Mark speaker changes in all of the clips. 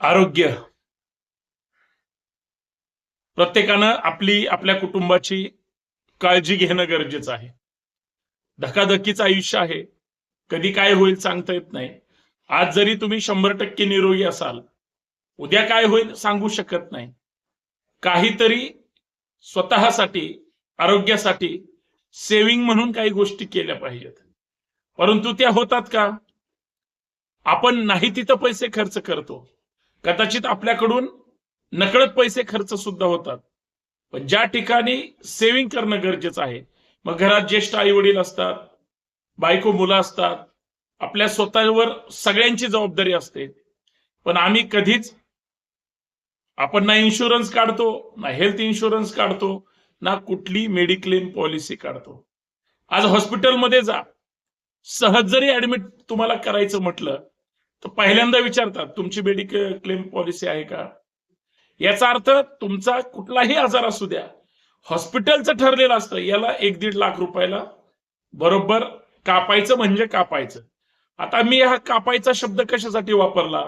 Speaker 1: आरोग्य. प्रत्येकानं आपली आपल्या कुटुंबाची काळजी घेणं गरजेचं आहे. धकाधकीचं आयुष्य आहे. कधी काय होईल सांगता येत नाही. आज जरी तुम्ही शंभर टक्के निरोगी असाल उद्या काय होईल सांगू शकत नाही. काहीतरी स्वतःसाठी आरोग्यासाठी सेविंग म्हणून काही गोष्टी केल्या पाहिजेत. परंतु त्या होतात का? आपण नाही तिथं पैसे खर्च करतो. कदाचित आपल्याकडून नकळत पैसे खर्च सुद्धा होतात. पण ज्या ठिकाणी सेव्हिंग करणं गरजेचं आहे मग घरात ज्येष्ठ आई वडील असतात बायको मुलं असतात आपल्या स्वतःवर सगळ्यांची जबाबदारी असते. पण आम्ही कधीच आपण ना इन्शुरन्स काढतो ना हेल्थ इन्शुरन्स काढतो ना कुठली मेडिक्लेम पॉलिसी काढतो. आज हॉस्पिटलमध्ये जा. सहज जरी ऍडमिट तुम्हाला करायचं म्हटलं तर पहिल्यांदा विचारतात तुमची मेडिक्लेम पॉलिसी आहे का? याचा अर्थ तुमचा कुठलाही आजार असू द्या हॉस्पिटलचं ठरलेलं असतं याला एक दीड लाख रुपयाला बरोबर कापायचं म्हणजे कापायचं. आता मी हा कापायचा शब्द कशासाठी वापरला?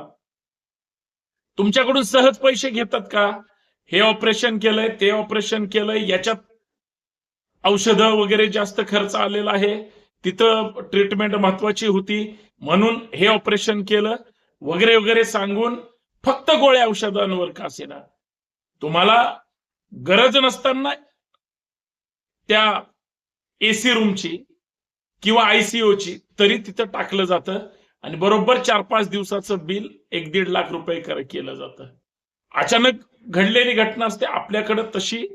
Speaker 1: तुमच्याकडून सहज पैसे घेतात का? हे ऑपरेशन केलंय ते ऑपरेशन केलंय याच्यात औषधं वगैरे जास्त खर्च आलेला आहे तिथं ट्रीटमेंट महत्वाची होती. म्हणून हे ऑपरेशन केलं. वगैरे वगैरे सांगून फक्त गोळ्या औषधांवर का असेना तुम्हाला गरज नसताना त्या एसी रूमची किंवा आयसीओची तरी तिथं टाकलं जातं. आणि बरोबर चार पाच दिवसाचं बिल एक दीड लाख रुपये केलं जातं. अचानक घडलेली घटना असते. आपल्याकडे तशी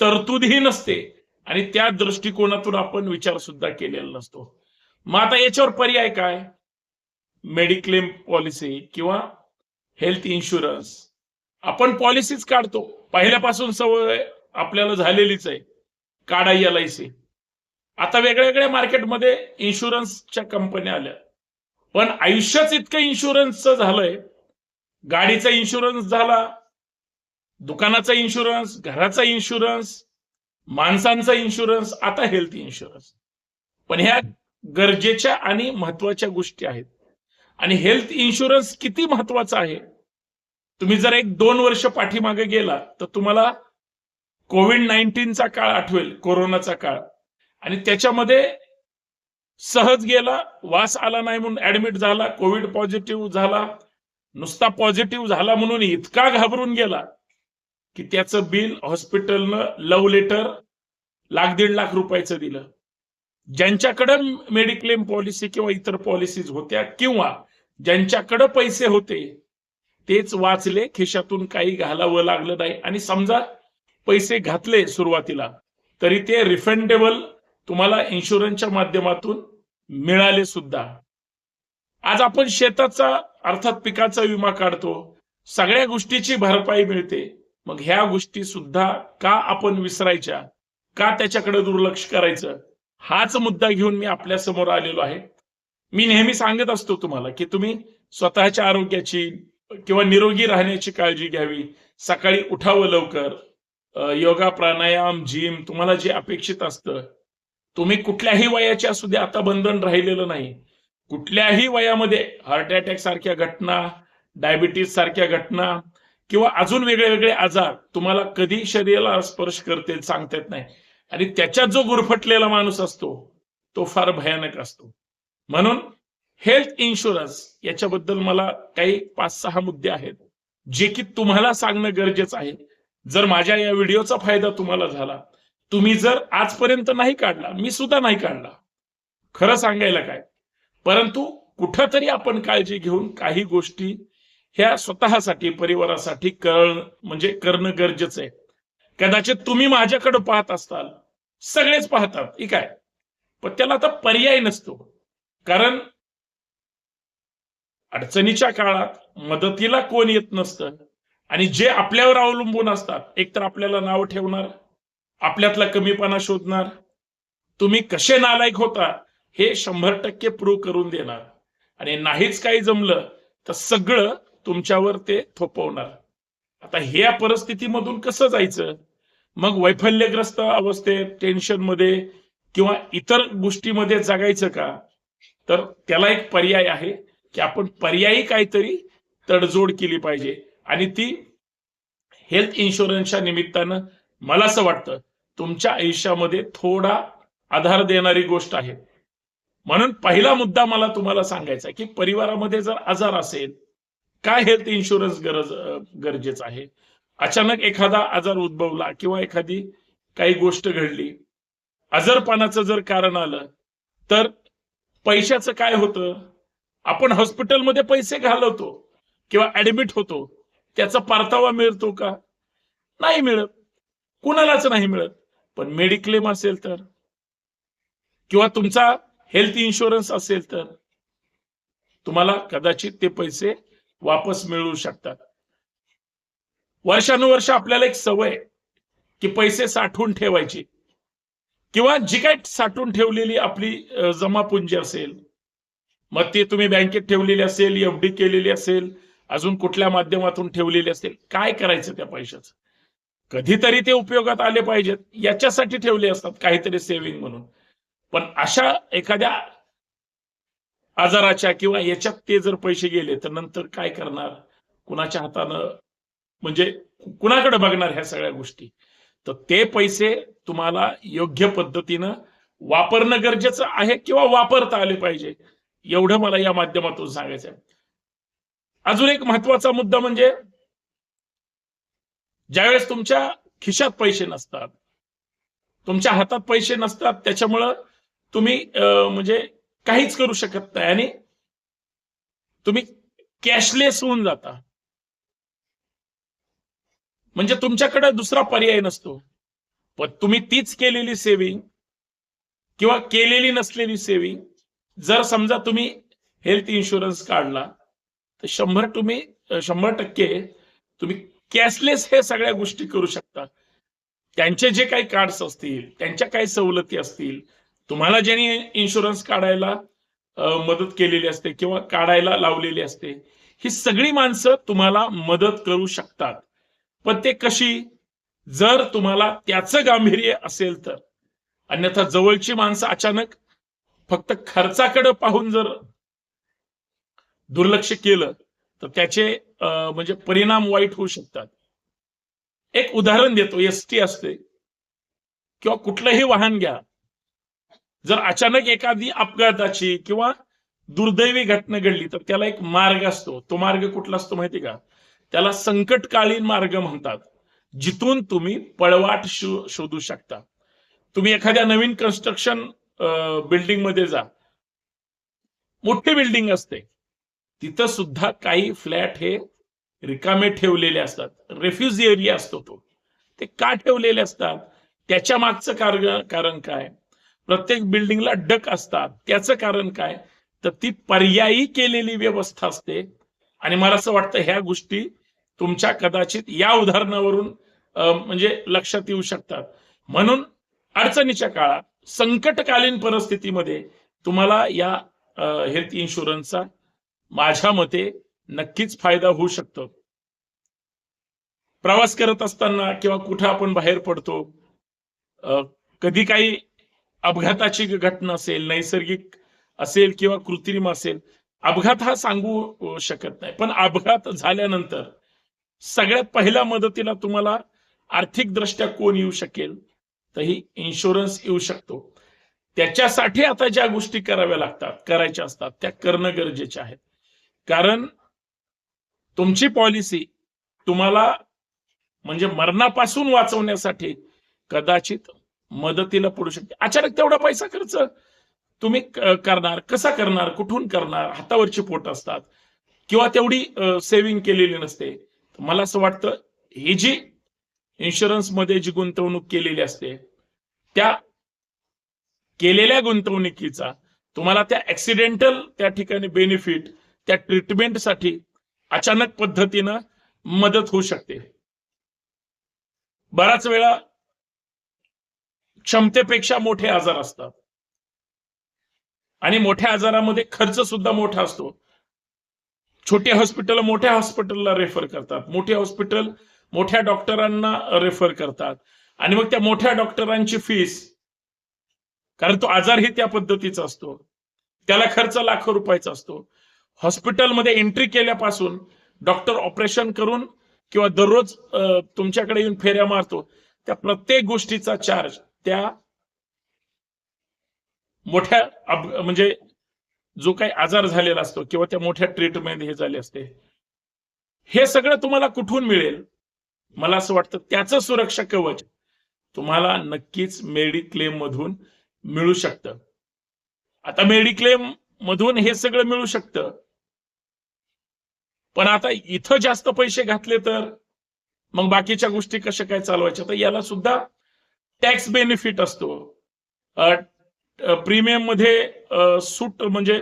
Speaker 1: तरतूदही नसते. आणि त्या दृष्टिकोनातून आपण विचार सुद्धा केलेला नसतो. मग आता याच्यावर पर्याय काय? मेडिक्लेम पॉलिसी किंवा हेल्थ इन्शुरन्स आपण पॉलिसीच काढतो. पहिल्यापासून सवय आपल्याला झालेलीच आहे. काढा एल आय सी आता वेगळ्या वेगळ्या मार्केटमध्ये इन्शुरन्सच्या कंपन्या आल्या. पण आयुष्याच इतकं इन्शुरन्सचं झालंय. गाडीचा इन्शुरन्स झाला. दुकानाचा इन्शुरन्स घराचा इन्शुरन्स माणसांचा इन्शुरन्स आता हेल्थ इन्शुरन्स पण ह्या गरजेच्या आणि महत्त्वाच्या गोष्टी आहेत. आणि हेल्थ इन्शुरन्स किती महत्त्वाचा आहे? तुम्ही जर एक दोन वर्ष पाठीमागे गेला तर तुम्हाला कोविड नाईन्टीनचा काळ आठवेल कोरोनाचा काळ. आणि त्याच्यामध्ये सहज गेला वास आला नाही म्हणून ऍडमिट झाला कोविड पॉझिटिव्ह झाला नुसता पॉझिटिव्ह झाला म्हणून इतका घाबरून गेला की त्याचं बिल हॉस्पिटलनं लव्ह लेटर लाख दीड लाख रुपयाचं दिलं. ज्यांच्याकडं मेडिक्लेम पॉलिसी किंवा इतर पॉलिसीज होत्या किंवा ज्यांच्याकडं पैसे होते तेच वाचले खिशातून काही घालावं लागलं नाही. आणि समजा पैसे घातले सुरुवातीला तरी ते रिफंडेबल तुम्हाला इन्शुरन्सच्या माध्यमातून मिळाले सुद्धा. आज आपण शेताचा अर्थात पिकाचा विमा काढतो. सगळ्या गोष्टीची भरपाई मिळते. मग ह्या गोष्टी सुद्धा का आपण विसरायच्या? का त्याच्याकडे दुर्लक्ष करायचं? हाच मुद्दा घेऊन मी आपल्यासमोर आलेलो आहे. मी नेहमी सांगत असतो तुम्हाला की तुम्ही स्वतःच्या आरोग्याची किंवा निरोगी राहण्याची काळजी घ्यावी. सकाळी उठावं लवकर. योगा प्राणायाम जिम तुम्हाला जे अपेक्षित असतं. तुम्ही कुठल्याही वयाचे असू दे आता बंधन राहिलेलं नाही. कुठल्याही वयामध्ये हार्ट अटॅक सारख्या घटना डायबिटीज सारख्या घटना किंवा अजून वेगळे वेगळे आजार तुम्हाला कधी शरीराला स्पर्श करते सांगता येत नाही. आणि त्याच्यात जो गुरफटलेला माणूस असतो तो फार भयानक असतो. म्हणून हेल्थ इन्शुरन्स याच्याबद्दल मला काही पाच सहा मुद्दे आहेत जे की तुम्हाला सांगणं गरजेचं आहे. जर माझ्या या व्हिडिओचा फायदा तुम्हाला झाला तुम्ही जर आजपर्यंत नाही काढला मी सुद्धा नाही काढला. खरं सांगायला काय? परंतु कुठंतरी आपण काळजी घेऊन काही गोष्टी ह्या स्वतःसाठी परिवारासाठी कर म्हणजे करणं गरजेचं आहे. कदाचित तुम्ही माझ्याकडे पाहत असताल. सगळेच पाहतात ठीक आहे पण त्याला आता पर्याय नसतो. कारण अडचणीच्या काळात मदतीला कोण येत नसतं. आणि जे आपल्यावर अवलंबून असतात एकतर आपल्याला नाव ठेवणार आपल्यातला कमीपणा शोधणार. तुम्ही कसे नालायक होता हे शंभर टक्के प्रूव्ह करून देणार. आणि नाहीच काही जमलं तर सगळं तुमच्यावर ते थोपवणार. आता ह्या परिस्थितीमधून कसं जायचं? मग वैफल्यग्रस्त अवस्थेत टेन्शनमध्ये किंवा इतर गोष्टीमध्ये जगायचं का? तर त्याला एक पर्याय आहे की आपण पर्यायी काहीतरी तडजोड केली पाहिजे. आणि ती हेल्थ इन्शुरन्सच्या निमित्तानं मला असं वाटतं तुमच्या आयुष्यामध्ये थोडा आधार देणारी गोष्ट आहे. म्हणून पहिला मुद्दा मला तुम्हाला सांगायचा की परिवारामध्ये जर आजार असेल काय हेल्थ इन्शुरन्स गरज गरजेचं आहे? अचानक एखादा आजार उद्भवला किंवा एखादी काही गोष्ट घडली आजारपणाचं जर कारण आलं तर पैशाचं काय होतं? आपण हॉस्पिटलमध्ये पैसे घालवतो किंवा ऍडमिट होतो त्याचा परतावा मिळतो का? नाही मिळत. कुणालाच नाही मिळत. पण मेडिक्लेम असेल तर किंवा तुमचा हेल्थ इन्शुरन्स असेल तर तुम्हाला कदाचित ते पैसे वापस मिळू शकतात. वर्षानुवर्ष आपल्याला एक सवय आहे की पैसे साठवून ठेवायची. किंवा जी काय साठवून ठेवलेली आपली जमापुंजी असेल मग ते तुम्ही बँकेत ठेवलेली असेल एफ डी केलेली असेल अजून कुठल्या माध्यमातून ठेवलेली असेल काय करायचं त्या पैशाचं? कधीतरी ते उपयोगात आले पाहिजेत. याच्यासाठी ठेवले असतात काहीतरी सेव्हिंग म्हणून. पण अशा एखाद्या आजाराच्या किंवा याच्यात ते जर पैसे गेले तर नंतर काय करणार? कुणाच्या हातानं? म्हणजे कुणाकडे बघणार ह्या सगळ्या गोष्टी? तर ते पैसे तुम्हाला योग्य पद्धतीनं वापरणं गरजेचं आहे किंवा वापरता आले पाहिजे? एवढं मला या माध्यमातून सांगायचं आहे अजून एक महत्त्वाचा मुद्दा म्हणजे ज्यावेळेस तुमच्या खिशात पैसे नसतात तुमच्या हातात पैसे नसतात त्याच्यामुळं तुम्ही म्हणजे काहीच करू शकत नाही. आणि तुम्ही कॅशलेस होऊन जाता. म्हणजे तुमच्याकडे दुसरा पर्याय नसतो. पण तुम्ही तीच केलेली सेव्हिंग किंवा केलेली नसलेली सेव्हिंग जर समजा तुम्ही हेल्थ इन्शुरन्स काढला तर शंभर तुम्ही शंभर टक्के तुम्ही कॅशलेस हे सगळ्या गोष्टी करू शकता. त्यांचे जे काही कार्ड्स असतील त्यांच्या काही सवलती असतील तुम्हाला ज्यांनी इन्शुरन्स काढायला मदत केलेली असते किंवा काढायला लावलेली असते ही सगळी माणसं तुम्हाला मदत करू शकतात. पण ते कशी? जर तुम्हाला त्याचं गांभीर्य असेल तर. अन्यथा जवळची माणसं अचानक फक्त खर्चाकडे पाहून जर दुर्लक्ष केलं तर त्याचे म्हणजे परिणाम वाईट होऊ शकतात. एक उदाहरण देतो एस टी असते. किंवा कुठलंही वाहन घ्या. जर अचानक एखादी अपघाताची किंवा दुर्दैवी घटना घडली तर त्याला एक मार्ग असतो. तो मार्ग कुठला असतो माहिती का? त्याला संकटकालीन मार्ग म्हणतात. जिथून तुम्ही पळवाट शोधू शकता. तुम्ही एखाद्या नवीन कन्स्ट्रक्शन बिल्डिंगमध्ये जा. मोठी बिल्डिंग असते. तिथं सुद्धा काही फ्लॅट हे रिकामे ठेवलेले असतात. रेफ्युज एरिया असतो तो. ते का ठेवलेले असतात? त्याच्या मागचं कारण कारण काय? प्रत्येक बिल्डिंगला डक असतात. त्याचं कारण काय? तर ती पर्यायी केलेली व्यवस्था असते. आणि मला असं वाटतं ह्या गोष्टी तुमच्या कदाचित या उदाहरणावरून म्हणजे लक्षात येऊ शकतात. म्हणून अडचणीच्या काळात संकटकालीन परिस्थितीमध्ये तुम्हाला या हेल्थ इन्शुरन्सचा माझ्या मते नक्कीच फायदा होऊ शकतो. प्रवास करत असताना किंवा कुठं आपण बाहेर पडतो कधी काही अपघाताची घटना असेल नैसर्गिक असेल किंवा कृत्रिम असेल अपघात हा सांगू शकत नाही. पण अपघात झाल्यानंतर सगळ्यात पहिल्या मदतीला तुम्हाला आर्थिक दृष्ट्या कोण येऊ शकेल तर ही इन्शुरन्स येऊ शकतो. त्याच्यासाठी आता ज्या गोष्टी कराव्या लागतात करायच्या असतात त्या करणं गरजेच्या आहेत. कारण तुमची पॉलिसी तुम्हाला म्हणजे मरणापासून वाचवण्यासाठी कदाचित मदतीला पडू शकते अचानक तेवढा पैसा खर्च. तुम्ही करणार कसा करणार कुठून करणार हातावरची पोट असतात. किंवा तेवढी सेव्हिंग केलेली नसते. मला असं वाटतं ही जी इन्शुरन्समध्ये जी गुंतवणूक केलेली असते त्या केलेल्या गुंतवणुकीचा तुम्हाला त्या ऍक्सिडेंटल त्या ठिकाणी बेनिफिट त्या ट्रीटमेंटसाठी अचानक पद्धतीनं मदत होऊ शकते. बराच वेळा क्षमतेपेक्षा मोठे आजार असतात. आणि मोठ्या आजारामध्ये खर्च सुद्धा मोठा असतो. छोटे हॉस्पिटल मोठ्या हॉस्पिटलला रेफर करतात. मोठे हॉस्पिटल मोठ्या डॉक्टरांना रेफर करतात. आणि मग त्या मोठ्या डॉक्टरांची फीस कारण तो आजारही त्या पद्धतीचा असतो. त्याला खर्च लाखो रुपयाचा असतो. हॉस्पिटलमध्ये एंट्री केल्यापासून डॉक्टर ऑपरेशन करून किंवा दररोज तुमच्याकडे येऊन फेऱ्या मारतो त्या प्रत्येक गोष्टीचा चार्ज त्या मोठ्या म्हणजे जो काही आजार झालेला असतो किंवा त्या मोठ्या ट्रीटमेंट हे झाले असते हे सगळं तुम्हाला कुठून मिळेल? मला असं वाटतं त्याचं सुरक्षा कवच तुम्हाला नक्कीच मेडिक्लेम मधून मिळू शकतं. आता मेडिक्लेम मधून हे सगळं मिळू शकतं. पण आता इथं जास्त पैसे घातले तर मग बाकीच्या गोष्टी कशा काय चालवायच्या? तर याला सुद्धा टॅक्स बेनिफिट असतो. प्रीमियममध्ये सूट म्हणजे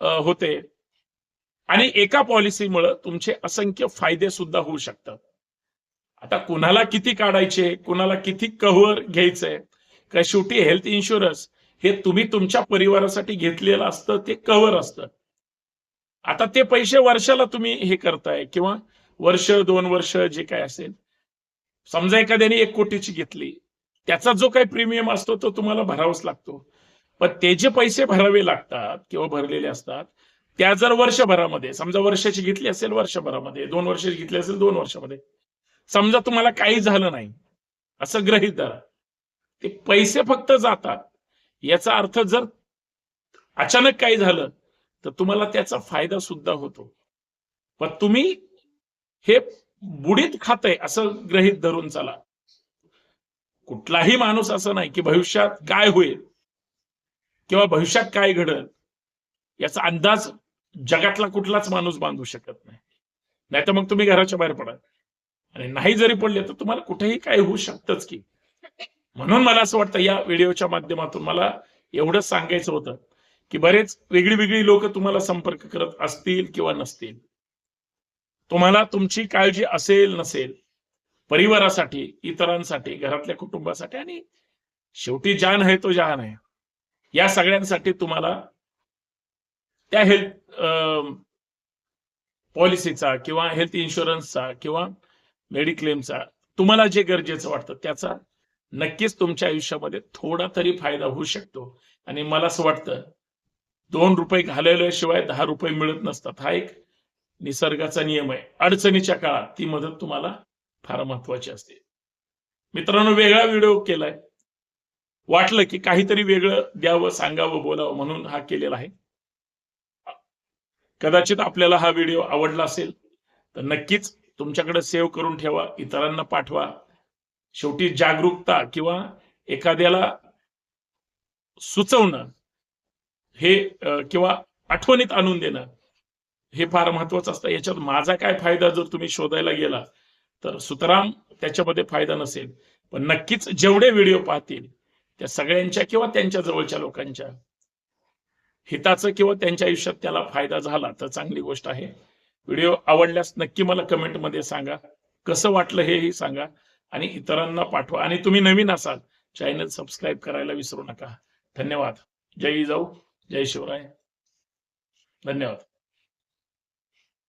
Speaker 1: होते. आणि एका पॉलिसीमुळे तुमचे असंख्य फायदे सुद्धा होऊ शकतात. आता कुणाला किती काढायचे कुणाला किती कव्हर घ्यायचंय का शेवटी हेल्थ इन्शुरन्स हे तुम्ही तुमच्या परिवारासाठी घेतलेलं असतं ते कव्हर असतं. आता ते पैसे वर्षाला तुम्ही हे करताय किंवा वर्ष दोन वर्ष जे काय असेल. समजा एखाद्याने एक कोटीची घेतली. त्याचा जो काही प्रीमियम असतो तो तुम्हाला भरावाच लागतो. पण ते जे पैसे भरावे लागतात किंवा भरलेले असतात त्या जर वर्षभरामध्ये समजा वर्षाची घेतली असेल वर्षभरामध्ये दोन वर्षाची घेतली असेल दोन वर्षामध्ये समजा तुम्हाला काही झालं नाही असं गृहीत धरा. ते पैसे फक्त जातात. याचा अर्थ जर अचानक काही झालं तर तुम्हाला त्याचा फायदा सुद्धा होतो. पण तुम्ही हे बुडीत खातंय असं गृहीत धरून चला. कुठलाही माणूस असं नाही की भविष्यात काय होईल किंवा भविष्यात काय घडल याचा अंदाज जगातला कुठलाच माणूस बांधू शकत नाही. नाहीतर मग तुम्ही घराच्या बाहेर पडा आणि नाही जरी पडले तर तुम्हाला कुठेही काय होऊ शकतच की. म्हणून मला असं वाटतं या व्हिडिओच्या माध्यमातून मला एवढंच सांगायचं होतं की बरेच वेगळी वेगळी लोक तुम्हाला संपर्क करत असतील किंवा नसतील. तुम्हाला तुमची काळजी असेल नसेल परिवारासाठी इतरांसाठी घरातल्या कुटुंबासाठी आणि शेवटी जान आहे तो जहान आहे. या सगळ्यांसाठी तुम्हाला त्या हेल्थ पॉलिसीचा किंवा हेल्थ इन्शुरन्सचा किंवा मेडिक्लेमचा तुम्हाला जे गरजेचं वाटतं त्याचा नक्कीच तुमच्या आयुष्यामध्ये थोडा तरी फायदा होऊ शकतो. आणि मला असं वाटतं दोन रुपये घालवल्याशिवाय दहा रुपये मिळत नसतात. हा एक निसर्गाचा नियम आहे. अडचणीच्या काळात ती मदत तुम्हाला फार महत्वाची असते. मित्रांनो वेगळा व्हिडिओ केलाय. वाटलं की काहीतरी वेगळं द्यावं सांगावं बोलावं म्हणून हा केलेला आहे. कदाचित आपल्याला हा व्हिडिओ आवडला असेल तर नक्कीच तुमच्याकडे सेव्ह करून ठेवा इतरांना पाठवा. शेवटी जागरूकता किंवा एखाद्याला सुचवणं हे किंवा आठवणीत आणून देणं हे फार महत्वाचं असतं. याच्यात माझा काय फायदा जर तुम्ही शोधायला गेला तर सुतराम त्याच्यामध्ये फायदा नसेल. पण नक्कीच जेवढे व्हिडिओ पाहतील त्या सगळ्यांच्या किंवा त्यांच्या जवळच्या लोकांच्या हिताचं किंवा त्यांच्या आयुष्यात त्याला फायदा झाला तर चांगली गोष्ट आहे. व्हिडिओ आवडल्यास नक्की मला कमेंटमध्ये सांगा. कसं वाटलं हेही सांगा. आणि इतरांना पाठवा. आणि तुम्ही नवीन असाल चॅनल सबस्क्राईब करायला विसरू नका. धन्यवाद. जय जाऊ. जय शिवराय. धन्यवाद.